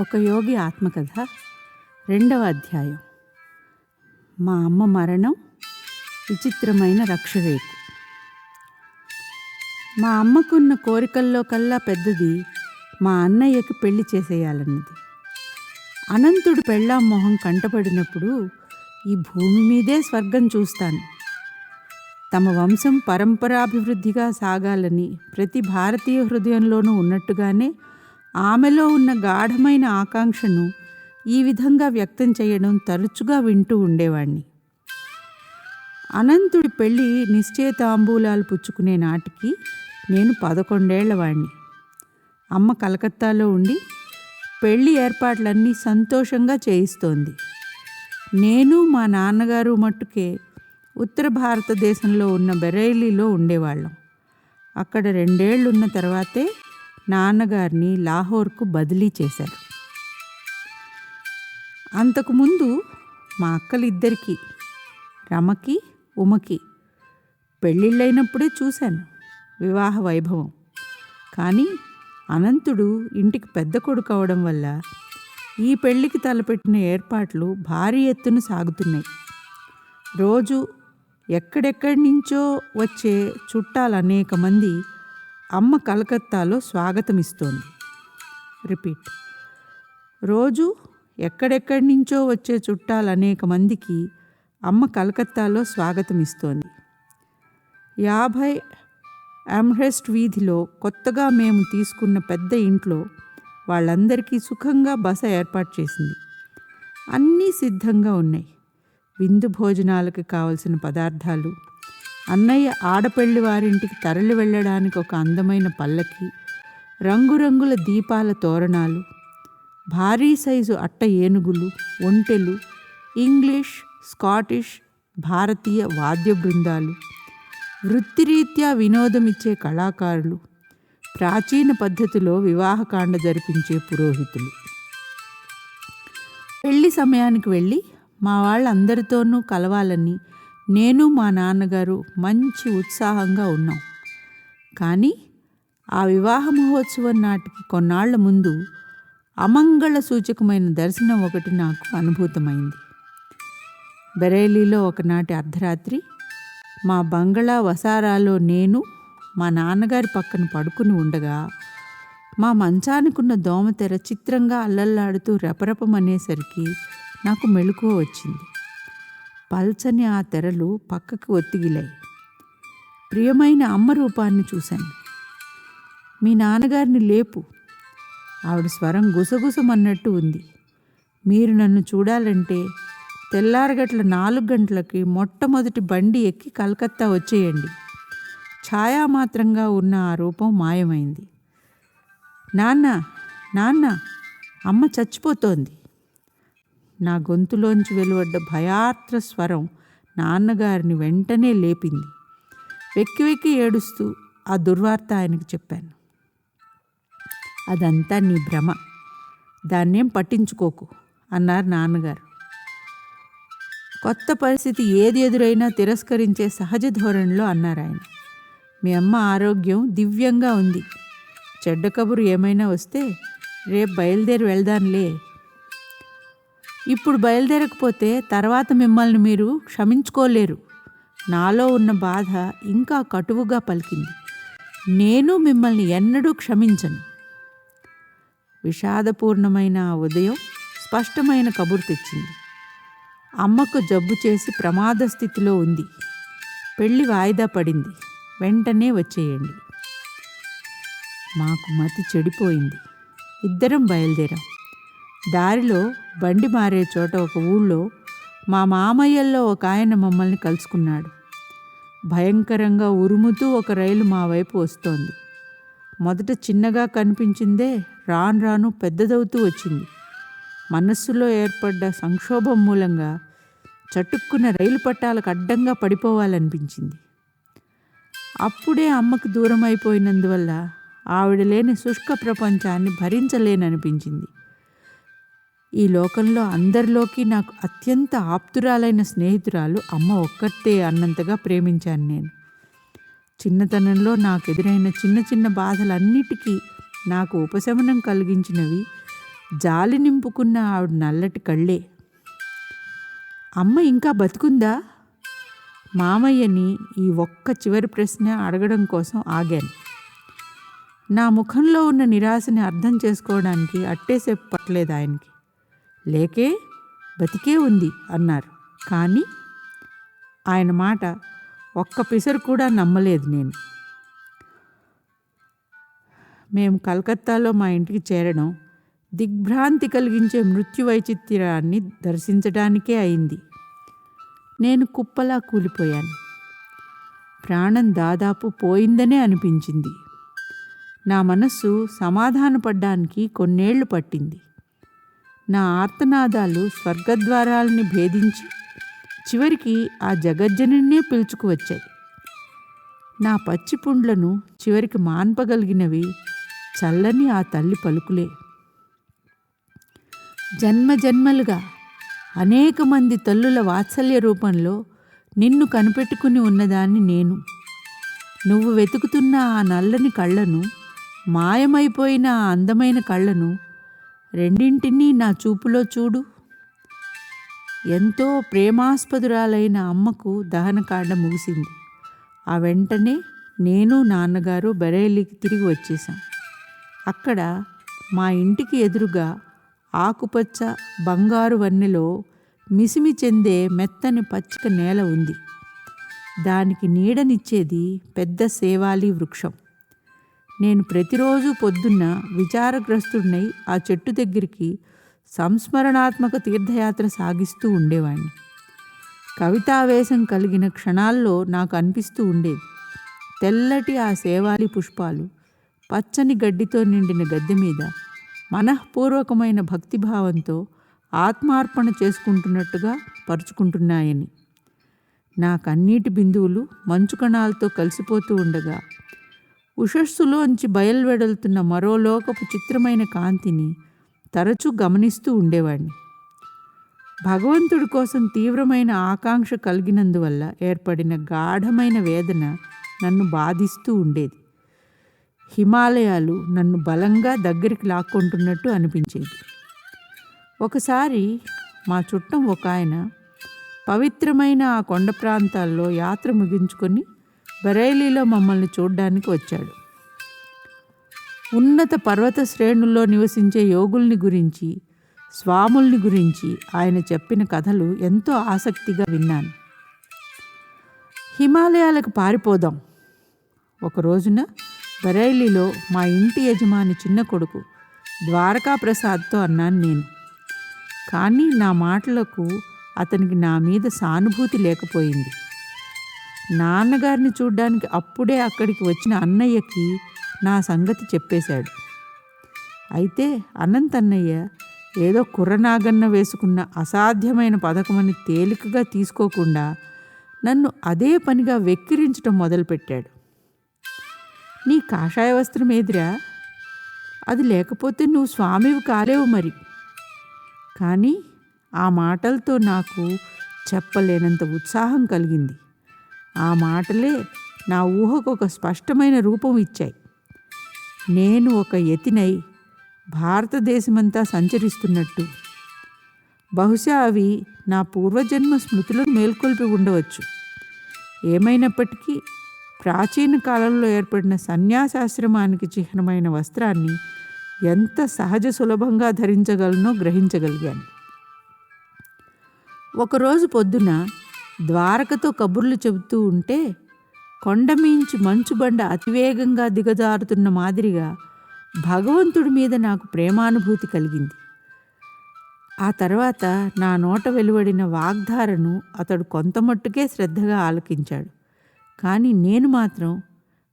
ఒక యోగి ఆత్మకథ రెండవ అధ్యాయం. మా అమ్మ మరణం విచిత్రమైన రక్షరేఖ మా అమ్మకున్న కోరికల్లో కల్లా పెద్దది మా అన్నయ్యకి పెళ్ళి చేసేయాలన్నది. అనంతుడు పెళ్ళాం మొహం కంటపడినప్పుడు ఈ భూమి మీదే స్వర్గం చూస్తాను. తమ వంశం పరంపరాభివృద్ధిగా సాగాలని ప్రతి భారతీయ హృదయంలోనూ ఉన్నట్టుగానే ఆమెలో ఉన్న గాఢమైన ఆకాంక్షను ఈ విధంగా వ్యక్తం చేయడం తరచుగా వింటూ ఉండేవాణ్ణి. అనంతుడి పెళ్ళి నిశ్చేతాంబూలాలు పుచ్చుకునే నాటికి నేను పదకొండేళ్ళవాణ్ణి అమ్మ కలకత్తాలో ఉండి పెళ్ళి ఏర్పాట్లన్నీ సంతోషంగా చేయిస్తోంది. నేను మా నాన్నగారు మట్టుకే ఉత్తర భారతదేశంలో ఉన్న బెరైలీలో ఉండేవాళ్ళం. అక్కడ రెండేళ్ళున్న తర్వాతే నాన్నగారిని లాహోర్కు బదిలీ చేశారు. అంతకుముందు మా అక్కలిద్దరికీ రమకి ఉమకి పెళ్ళిళ్ళైనప్పుడే చూశాను వివాహ వైభవం. కానీ అనంతుడు ఇంటికి పెద్ద కొడుకు అవడం వల్ల ఈ పెళ్ళికి తలపెట్టిన ఏర్పాట్లు భారీ ఎత్తున సాగుతున్నాయి. రోజు ఎక్కడెక్కడి నుంచో వచ్చే చుట్టాలు అనేక మంది అమ్మ కలకత్తాలో స్వాగతమిస్తోంది. రిపీట్. రోజు ఎక్కడెక్కడి నుంచో వచ్చే చుట్టాలు అనేక మందికి అమ్మ కలకత్తాలో స్వాగతమిస్తోంది. యాభై అమ్హెస్ట్ వీధిలో కొత్తగా మేము తీసుకున్న పెద్ద ఇంట్లో వాళ్ళందరికీ సుఖంగా బస ఏర్పాటు చేసింది. అన్నీ సిద్ధంగా ఉన్నాయి. విందు భోజనాలకు కావలసిన పదార్థాలు అన్నయ్య ఆడపెళ్ళి వారింటికి తరలి వెళ్ళడానికి ఒక అందమైన పల్లకి రంగురంగుల దీపాల తోరణాలు భారీ సైజు అట్ట ఏనుగులు ఒంటెలు ఇంగ్లీష్ స్కాటిష్ భారతీయ వాద్య బృందాలు వృత్తిరీత్యా వినోదమిచ్చే కళాకారులు ప్రాచీన పద్ధతిలో వివాహకాండ జరిపించే పురోహితులు. పెళ్ళి సమయానికి వెళ్ళి మా వాళ్ళందరితోనూ కలవాలని నేను మా నాన్నగారు మంచి ఉత్సాహంగా ఉన్నాం. కానీ ఆ వివాహ మహోత్సవం నాటికి కొన్నాళ్ళ ముందు అమంగళ సూచకమైన దర్శనం ఒకటి నాకు అనుభూతమైంది. బెరైలీలో ఒకనాటి అర్ధరాత్రి మా బంగళా వసారాలో నేను మా నాన్నగారి పక్కన పడుకుని ఉండగా మా మంచానికున్న దోమతెర చిత్రంగా అల్లల్లాడుతూ రెపరెపమనేసరికి నాకు మెలకువ వచ్చింది. పల్చని ఆ తెరలు పక్కకు ఒత్తిగిలాయి. ప్రియమైన అమ్మ రూపాన్ని చూశాను. మీ నాన్నగారిని లేపు. ఆవిడ స్వరం గుసగుసమన్నట్టు ఉంది. మీరు నన్ను చూడాలంటే తెల్లారగట్ల నాలుగు గంటలకి మొట్టమొదటి బండి ఎక్కి కలకత్తా వచ్చేయండి. ఛాయామాత్రంగా ఉన్న ఆ రూపం మాయమైంది. నాన్న నాన్న అమ్మ చచ్చిపోతోంది. నా గొంతులోంచి వెలువడ్డ భయార్త్ర స్వరం నాన్నగారిని వెంటనే లేపింది. వెక్కి వెక్కి ఏడుస్తూ ఆ దుర్వార్త ఆయనకు చెప్పాను. అదంతా నీ భ్రమ. దాన్నేం పట్టించుకోకు అన్నారు నాన్నగారు. కొత్త పరిస్థితి ఏది ఎదురైనా తిరస్కరించే సహజ ధోరణిలో అన్నారు ఆయన. మీ అమ్మ ఆరోగ్యం దివ్యంగా ఉంది. చెడ్డ కబురు ఏమైనా వస్తే రేపు బయలుదేరి వెళ్దాంలే ఇప్పుడు బయలుదేరకపోతే తర్వాత మిమ్మల్ని మీరు క్షమించుకోలేరు. నాలో ఉన్న బాధ ఇంకా కటువుగా పలికింది. నేను మిమ్మల్ని ఎన్నడూ క్షమించను. విషాదపూర్ణమైన ఆ ఉదయం స్పష్టమైన కబురు తెచ్చింది. అమ్మకు జబ్బు చేసి ప్రమాద స్థితిలో ఉంది. పెళ్ళి వాయిదా పడింది. వెంటనే వచ్చేయండి. మాకు మతి చెడిపోయింది. ఇద్దరం బయలుదేరాం. దారిలో బండి మారే చోట ఒక ఊళ్ళో మా మామయ్యల్లో ఒక ఆయన మమ్మల్ని కలుసుకున్నాడు. భయంకరంగా ఉరుముతూ ఒక రైలు మా వైపు వస్తోంది. మొదట చిన్నగా కనిపించిందే రాను రాను పెద్దదవుతూ వచ్చింది. మనస్సులో ఏర్పడ్డ సంక్షోభం మూలంగా చటుక్కున రైలు పట్టాలకు అడ్డంగా పడిపోవాలనిపించింది. అప్పుడే అమ్మకు దూరం అయిపోయినందువల్ల ఆవిడ లేని శుష్క ప్రపంచాన్ని భరించలేననిపించింది. ఈ లోకంలో అందరిలోకి నాకు అత్యంత ఆప్తురాలైన స్నేహితురాలు అమ్మ ఒక్కటే అన్నంతగా ప్రేమించాను నేను. చిన్నతనంలో నాకు ఎదురైన చిన్న చిన్న బాధలన్నిటికీ నాకు ఉపశమనం కలిగించినవి జాలి నింపుకున్న ఆవిడ నల్లటి కళ్ళే. అమ్మ ఇంకా బతుకుందా? మామయ్యని ఈ ఒక్క చివరి ప్రశ్న అడగడం కోసం ఆగాను. నా ముఖంలో ఉన్న నిరాశని అర్థం చేసుకోవడానికి అట్టేసేపు పట్టలేదు ఆయనకి. లేకే బతికే ఉంది అన్నారు. కానీ ఆయన మాట ఒక్క పిసరు కూడా నమ్మలేదు నేను. మేము కలకత్తాలో మా ఇంటికి చేరడం దిగ్భ్రాంతి కలిగించే మృత్యు వైచిత్రాన్ని దర్శించడానికే అయింది. నేను కుప్పలా కూలిపోయాను. ప్రాణం దాదాపు పోయిందనే అనిపించింది. నా మనస్సు సమాధానపడ్డానికి కొన్నేళ్ళు పట్టింది. నా ఆర్తనాదాలు స్వర్గద్వారాలని భేదించి చివరికి ఆ జగజ్జనున్నే పిలుచుకువచ్చాయి నా పచ్చి పుండ్లను చివరికి మాన్పగలిగినవి చల్లని ఆ తల్లి పలుకులే. జన్మ జన్మలుగా అనేక మంది తల్లుల వాత్సల్య రూపంలో నిన్ను కనిపెట్టుకుని ఉన్నదాన్ని నేను. నువ్వు వెతుకుతున్న ఆ నల్లని కళ్ళను మాయమైపోయిన ఆ అందమైన కళ్ళను రెండింటినీ నా చూపులో చూడు. ఎంతో ప్రేమాస్పదురాలైన అమ్మకు దహనకాండ ముగిసింది. ఆ వెంటనే నేను నాన్నగారు బరేలీకి తిరిగి వచ్చేసాం అక్కడ మా ఇంటికి ఎదురుగా ఆకుపచ్చ బంగారు వన్నెలో మిసిమి చెందే మెత్తని పచ్చిక నేల ఉంది. దానికి నీడనిచ్చేది పెద్ద సేవాలి వృక్షం. నేను ప్రతిరోజు పొద్దున్న విచారగ్రస్తుడినై ఆ చెట్టు దగ్గరికి సంస్మరణాత్మక తీర్థయాత్ర సాగిస్తూ ఉండేవాణ్ణి. కవితావేశం కలిగిన క్షణాల్లో నాకు అనిపిస్తూ ఉండేది. తెల్లటి ఆ సేవాలి పుష్పాలు పచ్చని గడ్డితో నిండిన గద్దె మీద మనఃపూర్వకమైన భక్తిభావంతో ఆత్మార్పణ చేసుకుంటున్నట్టుగా పరుచుకుంటున్నాయని. నా కన్నీటి బిందువులు మంచు కణాలతో కలిసిపోతూ ఉండగా ఉషస్సులోంచి బయలువెడలుతున్న మరో లోకపు చిత్రమైన కాంతిని తరచూ గమనిస్తూ ఉండేవాడిని భగవంతుడి కోసం తీవ్రమైన ఆకాంక్ష కలిగినందువల్ల ఏర్పడిన గాఢమైన వేదన నన్ను బాధిస్తూ ఉండేది. హిమాలయాలు నన్ను బలంగా దగ్గరికి లాక్కుంటున్నట్టు అనిపించేది. ఒకసారి మా చుట్టం ఒక ఆయన పవిత్రమైన ఆ కొండ ప్రాంతాల్లో యాత్ర ముగించుకొని బరైలీలో మమ్మల్ని చూడ్డానికి వచ్చాడు. ఉన్నత పర్వత శ్రేణుల్లో నివసించే యోగుల్ని గురించి స్వాముల్ని గురించి ఆయన చెప్పిన కథలు ఎంతో ఆసక్తిగా విన్నాను. హిమాలయాలకు పారిపోదాం. ఒక రోజున బరైలీలో మా ఇంటి యజమాని చిన్న కొడుకు ద్వారకా ప్రసాద్తో అన్నాను నేను. కానీ నా మాటలకు అతనికి నా మీద సానుభూతి లేకపోయింది. నాన్నగారిని చూడ్డానికి అప్పుడే అక్కడికి వచ్చిన అన్నయ్యకి నా సంగతి చెప్పేశాడు. అయితే అనంత్ అన్నయ్య ఏదో కుర్రనాగన్న వేసుకున్న అసాధ్యమైన పథకమని తేలికగా తీసుకోకుండా నన్ను అదే పనిగా వెక్కిరించడం మొదలుపెట్టాడు. నీ కాషాయ వస్త్రం ఏదిరా? అది లేకపోతే నువ్వు స్వామివి కాలేవు మరి. కానీ ఆ మాటలతో నాకు చెప్పలేనంత ఉత్సాహం కలిగింది. ఆ మాటలే నా ఊహకు ఒక స్పష్టమైన రూపం ఇచ్చాయి. నేను ఒక యతినై భారతదేశమంతా సంచరిస్తున్నట్టు. బహుశా అవి నా పూర్వజన్మ స్మృతులను మేల్కొల్పి ఉండవచ్చు. ఏమైనప్పటికీ ప్రాచీన కాలంలో ఏర్పడిన సన్యాసాశ్రమానికి చిహ్నమైన వస్త్రాన్ని ఎంత సహజ సులభంగా ధరించగలనో గ్రహించగలిగాను. ఒకరోజు పొద్దున ద్వారకతో కబుర్లు చెబుతూ ఉంటే కొండమీంచి మంచుబండ అతివేగంగా దిగజారుతున్న మాదిరిగా భగవంతుడి మీద నాకు ప్రేమానుభూతి కలిగింది. ఆ తర్వాత నా నోట వెలువడిన వాగ్ధారను అతడు కొంతమట్టుకే శ్రద్ధగా ఆలకించాడు. కానీ నేను మాత్రం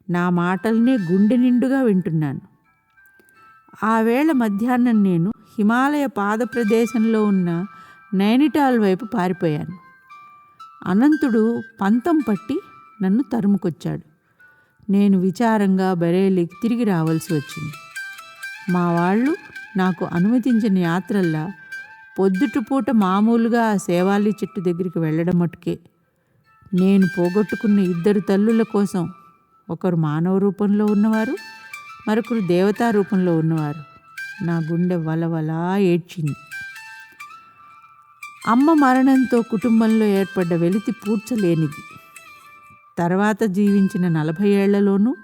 నా మాటలనే గుండె నిండుగా వింటున్నాను. ఆ వేళ మధ్యాహ్నం నేను హిమాలయ పాద ప్రదేశంలో ఉన్న నైనిటాల్ వైపు పారిపోయాను. అనంతుడు పంతం పట్టి నన్ను తరుముకొచ్చాడు. నేను విచారంగా బరేలీకి తిరిగి రావాల్సి వచ్చింది. మా వాళ్ళు నాకు అనుమతించిన యాత్రల్లా పొద్దుటిపూట మామూలుగా సేవాలి చెట్టు దగ్గరికి వెళ్ళడం మటుకే. నేను పోగొట్టుకున్న ఇద్దరు తల్లుల కోసం ఒకరు మానవ రూపంలో ఉన్నవారు మరొకరు దేవతా రూపంలో ఉన్నవారు. నా గుండె వలవలా ఏడ్చింది. అమ్మ మరణంతో కుటుంబంలో ఏర్పడ్డ వెలితి పూడ్చలేనిది. తర్వాత జీవించిన నలభై ఏళ్ళలోనూ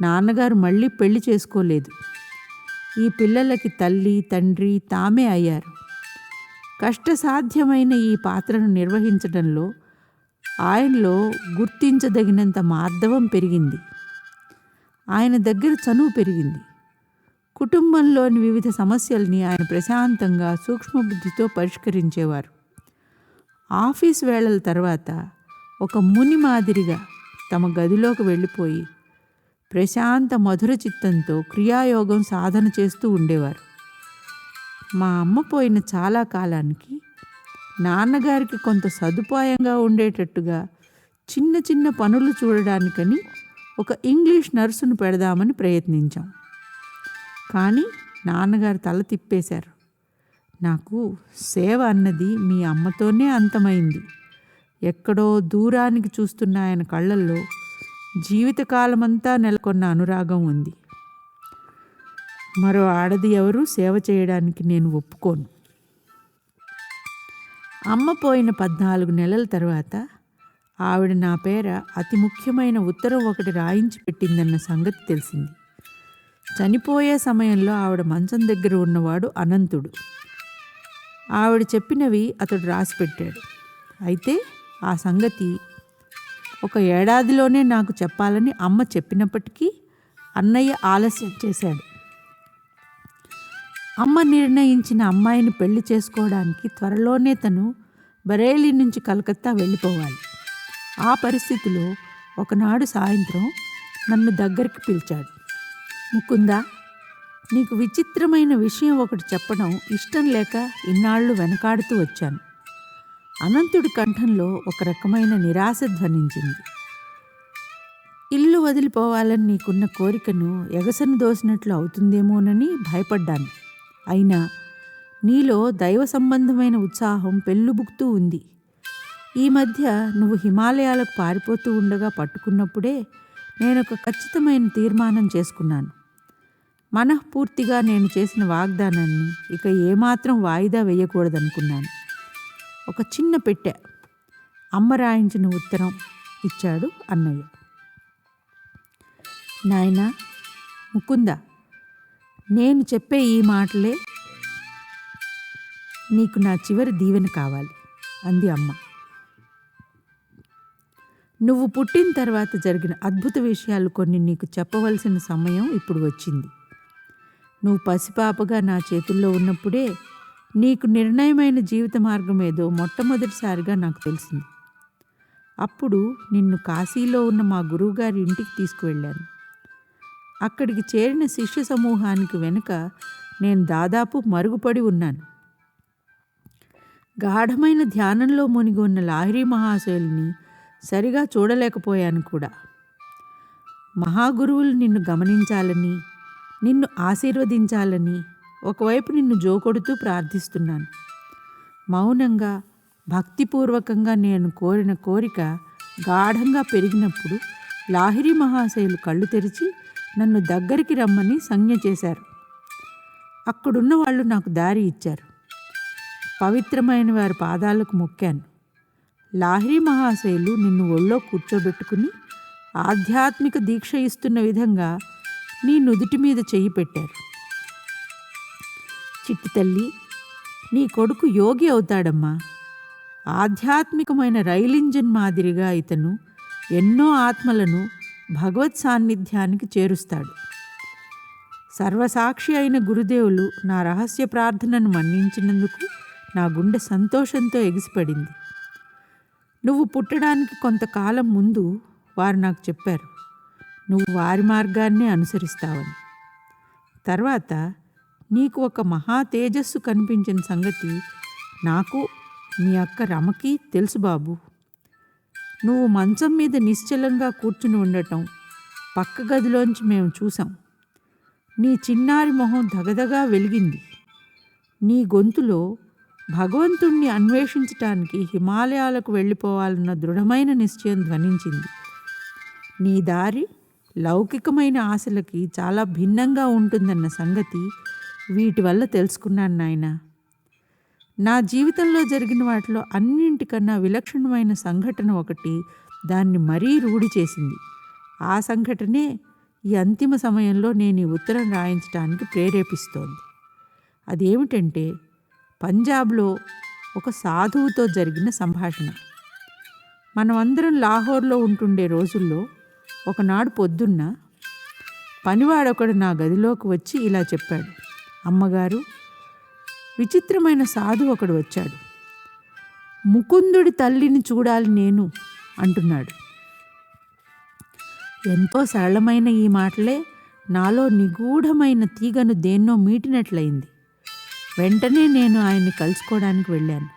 నాన్నగారు మళ్ళీ పెళ్ళి చేసుకోలేదు. ఈ పిల్లలకి తల్లి తండ్రి తామే అయ్యారు. కష్టసాధ్యమైన ఈ పాత్రను నిర్వహించడంలో ఆయనలో గుర్తించదగినంత మార్ధవం పెరిగింది. ఆయన దగ్గర చనువు పెరిగింది. కుటుంబంలోని వివిధ సమస్యల్ని ఆయన ప్రశాంతంగా సూక్ష్మబుద్ధితో పరిష్కరించేవారు. ఆఫీస్ వేళల తర్వాత ఒక ముని మాదిరిగా తమ గదిలోకి వెళ్ళిపోయి ప్రశాంత మధుర చిత్తంతో క్రియాయోగం సాధన చేస్తూ ఉండేవారు. మా అమ్మ పోయిన చాలా కాలానికి నాన్నగారికి కొంత సదుపాయంగా ఉండేటట్టుగా చిన్న చిన్న పనులు చూడడానికని ఒక ఇంగ్లీష్ నర్సును పెడదామని ప్రయత్నించాం. కానీ నాన్నగారు తల తిప్పేశారు. నాకు సేవ అన్నది మీ అమ్మతోనే అంతమైంది. ఎక్కడో దూరానికి చూస్తున్న ఆయన కళ్ళల్లో జీవితకాలమంతా నెలకొన్న అనురాగం ఉంది. మరో ఆడది ఎవరు సేవ చేయడానికి నేను ఒప్పుకోను. అమ్మ పోయిన పద్నాలుగు నెలల తర్వాత ఆవిడ నా పేర అతి ముఖ్యమైన ఉత్తరం ఒకటి రాయించి పెట్టిందన్న సంగతి తెలిసింది. చనిపోయే సమయంలో ఆవిడ మంచం దగ్గర ఉన్నవాడు అనంతుడు. ఆవిడ చెప్పినవి అతడు రాసిపెట్టాడు అయితే ఆ సంగతి ఒక ఏడాదిలోనే నాకు చెప్పాలని అమ్మ చెప్పినప్పటికీ అన్నయ్య ఆలస్యం చేశాడు. అమ్మ నిర్ణయించిన అమ్మాయిని పెళ్ళి చేసుకోవడానికి త్వరలోనే తను బరేలీ నుంచి కలకత్తా వెళ్ళిపోవాలి. ఆ పరిస్థితిలో ఒకనాడు సాయంత్రం నన్ను దగ్గరికి పిలిచాడు. ముకుందా నీకు విచిత్రమైన విషయం ఒకటి చెప్పడం ఇష్టం లేక ఇన్నాళ్ళు వెనకాడుతూ వచ్చాను. అనంతుడి కంఠంలో ఒక రకమైన నిరాశ ధ్వనించింది. ఇల్లు వదిలిపోవాలని నీకున్న కోరికను ఎగసను దోసినట్లు అవుతుందేమోనని భయపడ్డాను. అయినా నీలో దైవ సంబంధమైన ఉత్సాహం పెళ్ళుబుక్తూ ఉంది. ఈ మధ్య నువ్వు హిమాలయాలకు పారిపోతూ ఉండగా పట్టుకున్నప్పుడే నేను ఒక ఖచ్చితమైన తీర్మానం చేసుకున్నాను. మనఃపూర్తిగా నేను చేసిన వాగ్దానాన్ని ఇక ఏమాత్రం వాయిదా వేయకూడదనుకున్నాను. ఒక చిన్న పెట్టె అమ్మ రాయించిన ఉత్తరం ఇచ్చాడు అన్నయ్య. నాయనా ముకుంద నేను చెప్పే ఈ మాటలే నీకు నా చివరి దీవెన కావాలి అంది అమ్మ. నువ్వు పుట్టిన తర్వాత జరిగిన అద్భుత విషయాలు కొన్ని నీకు చెప్పవలసిన సమయం ఇప్పుడు వచ్చింది. నువ్వు పసిపాపగా నా చేతుల్లో ఉన్నప్పుడే నీకు నిర్ణయమైన జీవిత మార్గం ఏదో మొట్టమొదటిసారిగా నాకు తెలిసింది. అప్పుడు నిన్ను కాశీలో ఉన్న మా గురువుగారి ఇంటికి తీసుకువెళ్ళాను. అక్కడికి చేరిన శిష్య సమూహానికి వెనుక నేను దాదాపు మరుగుపడి ఉన్నాను. గాఢమైన ధ్యానంలో మునిగి ఉన్న లాహిరి మహాశయుల్ని సరిగా చూడలేకపోయాను కూడా. మహాగురువులు నిన్ను గమనించాలని నిన్ను ఆశీర్వదించాలని ఒకవైపు నిన్ను జోకొడుతూ ప్రార్థిస్తున్నాను. మౌనంగా భక్తిపూర్వకంగా నేను కోరిన కోరిక గాఢంగా పెరిగినప్పుడు లాహిరి మహాశయులు కళ్ళు తెరిచి నన్ను దగ్గరికి రమ్మని సంజ్ఞ చేశారు. అక్కడున్న వాళ్ళు నాకు దారి ఇచ్చారు. పవిత్రమైన వారి పాదాలకు మొక్కాను. లాహిరి మహాశయులు నిన్ను ఒళ్ళో కూర్చోబెట్టుకుని ఆధ్యాత్మిక దీక్ష ఇస్తున్న విధంగా నీ నుదుటి మీద చెయ్యి పెట్టారు. చిట్టి తల్లి నీ కొడుకు యోగి అవుతాడమ్మా. ఆధ్యాత్మికమైన రైలు ఇంజిన్ మాదిరిగా ఇతను ఎన్నో ఆత్మలను భగవత్ సాన్నిధ్యానికి చేరుస్తాడు. సర్వసాక్షి అయిన గురుదేవులు నా రహస్య ప్రార్థనను మన్నించినందుకు నా గుండె సంతోషంతో ఎగిసిపడింది. నువ్వు పుట్టడానికి కొంతకాలం ముందు వారు నాకు చెప్పారు నువ్వు వారి మార్గాన్నే అనుసరిస్తావని. తర్వాత నీకు ఒక మహా తేజస్సు కనిపించిన సంగతి నాకు మీ అక్క రమకి తెలుసు బాబు. నువ్వు మంచం మీద నిశ్చలంగా కూర్చుని ఉండటం పక్క గదిలోంచి మేము చూసాం నీ చిన్నారి మొహం దగదగా వెలిగింది. నీ గొంతులో భగవంతుణ్ణి అన్వేషించటానికి హిమాలయాలకు వెళ్ళిపోవాలన్న దృఢమైన నిశ్చయం ధ్వనించింది. నీ దారి లౌకికమైన ఆశలకి చాలా భిన్నంగా ఉంటుందన్న సంగతి వీటి వల్ల తెలుసుకున్నాను నాయన. నా జీవితంలో జరిగిన వాటిలో అన్నింటికన్నా విలక్షణమైన సంఘటన ఒకటి దాన్ని మరీ రూఢి చేసింది. ఆ సంఘటనే ఈ అంతిమ సమయంలో నేను ఈ ఉత్తరం రాయించడానికి ప్రేరేపిస్తోంది. అదేమిటంటే పంజాబ్లో ఒక సాధువుతో జరిగిన సంభాషణ. మనమందరం లాహోర్లో ఉంటుండే రోజుల్లో ఒకనాడు పొద్దున్న పనివాడొకడు నా గదిలోకి వచ్చి ఇలా చెప్పాడు. అమ్మగారు విచిత్రమైన సాధు ఒకడు వచ్చాడు. ముకుందుడి తల్లిని చూడాలి నేను అంటున్నాడు. ఎంతో సరళమైన ఈ మాటలే నాలో నిగూఢమైన తీగను దేన్నో మీటినట్లయింది. వెంటనే నేను ఆయన్ని కలుసుకోవడానికి వెళ్ళాను.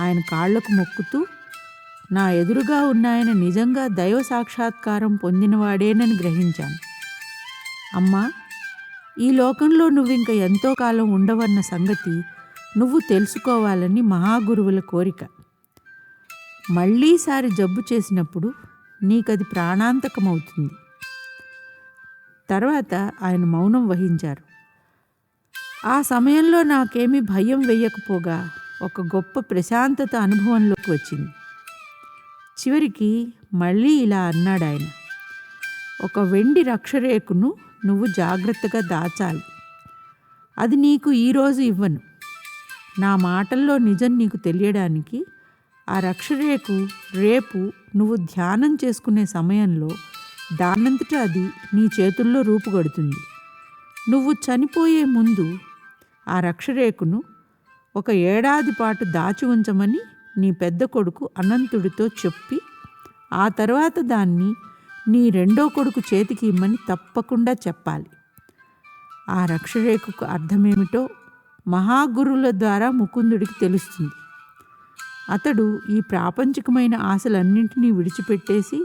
ఆయన కాళ్ళకు మొక్కుతూ నా ఎదురుగా ఉన్న ఆయన నిజంగా దైవ సాక్షాత్కారం పొందినవాడేనని గ్రహించాను. అమ్మా ఈ లోకంలో నువ్వు ఇంకా ఎంతో కాలం ఉండవన్న సంగతి నువ్వు తెలుసుకోవాలని మహాగురువుల కోరిక. మళ్ళీసారి జబ్బు చేసినప్పుడు నీకది ప్రాణాంతకమవుతుంది. తర్వాత ఆయన మౌనం వహించారు. ఆ సమయంలో నాకేమీ భయం వేయకపోగా ఒక గొప్ప ప్రశాంతత అనుభవంలోకి వచ్చింది. చివరికి మళ్ళీ ఇలా అన్నాడు ఆయన. ఒక వెండి రక్షరేకును నువ్వు జాగ్రత్తగా దాచాలి. అది నీకు ఈరోజు ఇవ్వను. నా మాటల్లో నిజం నీకు తెలియడానికి ఆ రక్షరేకు రేపు నువ్వు ధ్యానం చేసుకునే సమయంలో దానంతట అది నీ చేతుల్లో రూపుగడుతుంది. నువ్వు చనిపోయే ముందు ఆ రక్షరేకును ఒక ఏడాది పాటు దాచి ఉంచమని నీ పెద్ద కొడుకు అనంతుడితో చెప్పి ఆ తర్వాత దాన్ని నీ రెండో కొడుకు చేతికి ఇమ్మని తప్పకుండా చెప్పాలి. ఆ రక్షరేఖకు అర్థమేమిటో మహాగురుల ద్వారా ముకుందుడికి తెలుస్తుంది. అతడు ఈ ప్రాపంచికమైన ఆశలన్నింటినీ విడిచిపెట్టేసి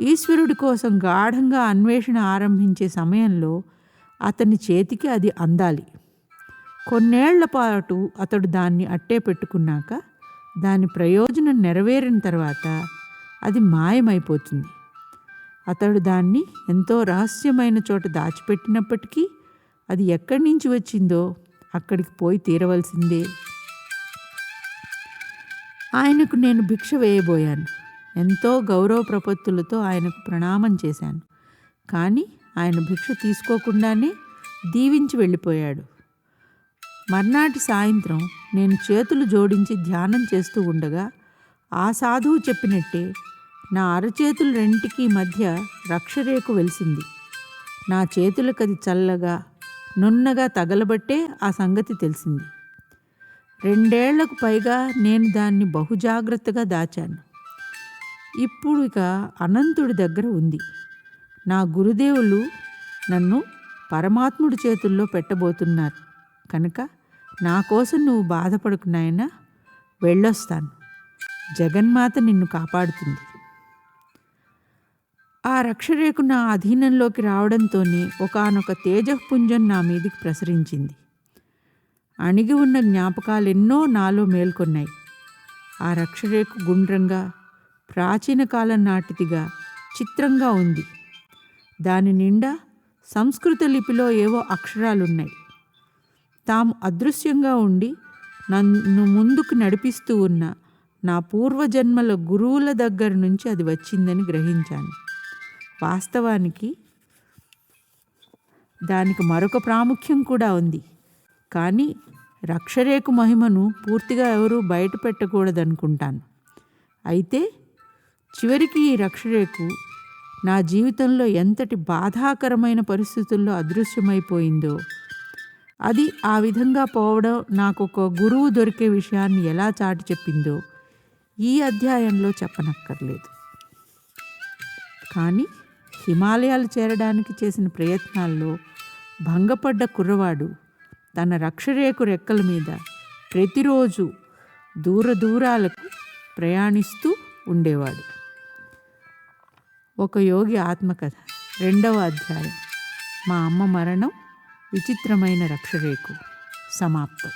ఈశ్వరుడి కోసం గాఢంగా అన్వేషణ ఆరంభించే సమయంలో అతని చేతికి అది అందాలి. కొన్నేళ్ళ పాటు అతడు దాన్ని అట్టే పెట్టుకున్నాక దాని ప్రయోజనం నెరవేరిన తర్వాత అది మాయమైపోతుంది. అతడు దాన్ని ఎంతో రహస్యమైన చోట దాచిపెట్టినప్పటికీ అది ఎక్కడి నుంచి వచ్చిందో అక్కడికి పోయి తీరవలసిందే. ఆయనకు నేను భిక్ష వేయబోయాను. ఎంతో గౌరవ ప్రపత్తులతో ఆయనకు ప్రణామం చేశాను. కానీ ఆయన భిక్ష తీసుకోకుండానే దీవించి వెళ్ళిపోయాడు. మర్నాటి సాయంత్రం నేను చేతులు జోడించి ధ్యానం చేస్తూ ఉండగా ఆ సాధువు చెప్పినట్టే నా అరచేతులు రెంటికి మధ్య రక్షరేఖ వెలిసింది. నా చేతులకది చల్లగా నున్నగా తగలబట్టే ఆ సంగతి తెలిసింది. రెండేళ్ళకు పైగా నేను దాన్ని బహుజాగ్రత్తగా దాచాను. ఇప్పుడు ఇక అనంతుడి దగ్గర ఉంది. నా గురుదేవులు నన్ను పరమాత్ముడి చేతుల్లో పెట్టబోతున్నారు. కనుక నా కోసం నువ్వు బాధపడుకు నాయనా. వెళ్ళొస్తాను. జగన్మాత నిన్ను కాపాడుతుంది. ఆ రక్షరేఖ నా అధీనంలోకి రావడంతోనే ఒకానొక తేజపుంజం నా మీదికి ప్రసరించింది. అణిగి ఉన్న జ్ఞాపకాలెన్నో నాలో మేల్కొన్నాయి. ఆ రక్షరేఖ గుండ్రంగా ప్రాచీన కాలం నాటిదిగా చిత్రంగా ఉంది. దాని నిండా సంస్కృత లిపిలో ఏవో అక్షరాలున్నాయి. తాము అదృశ్యంగా ఉండి నన్ను ముందుకు నడిపిస్తూ ఉన్న నా పూర్వజన్మల గురువుల దగ్గర నుంచి అది వచ్చిందని గ్రహించాను. వాస్తవానికి దానికి మరొక ప్రాముఖ్యం కూడా ఉంది. కానీ రక్షరేకు మహిమను పూర్తిగా ఎవరూ బయట పెట్టకూడదనుకుంటాను. అయితే చివరికి ఈ రక్షరేకు నా జీవితంలో ఎంతటి బాధాకరమైన పరిస్థితుల్లో అదృశ్యమైపోయిందో అది ఆ విధంగా పోవడం నాకు ఒక గురువు దొరికే విషయాన్ని ఎలా చాటి చెప్పిందో ఈ అధ్యాయంలో చెప్పనక్కర్లేదు. కానీ హిమాలయాలు చేరడానికి చేసిన ప్రయత్నాల్లో భంగపడ్డ కుర్రవాడు తన రక్షరేకు రెక్కల మీద ప్రతిరోజు దూర దూరాలకు ప్రయాణిస్తూ ఉండేవాడు. ఒక యోగి ఆత్మకథ రెండవ అధ్యాయం. మా అమ్మ మరణం విచిత్రమైన రక్షరేకు సమాప్తం.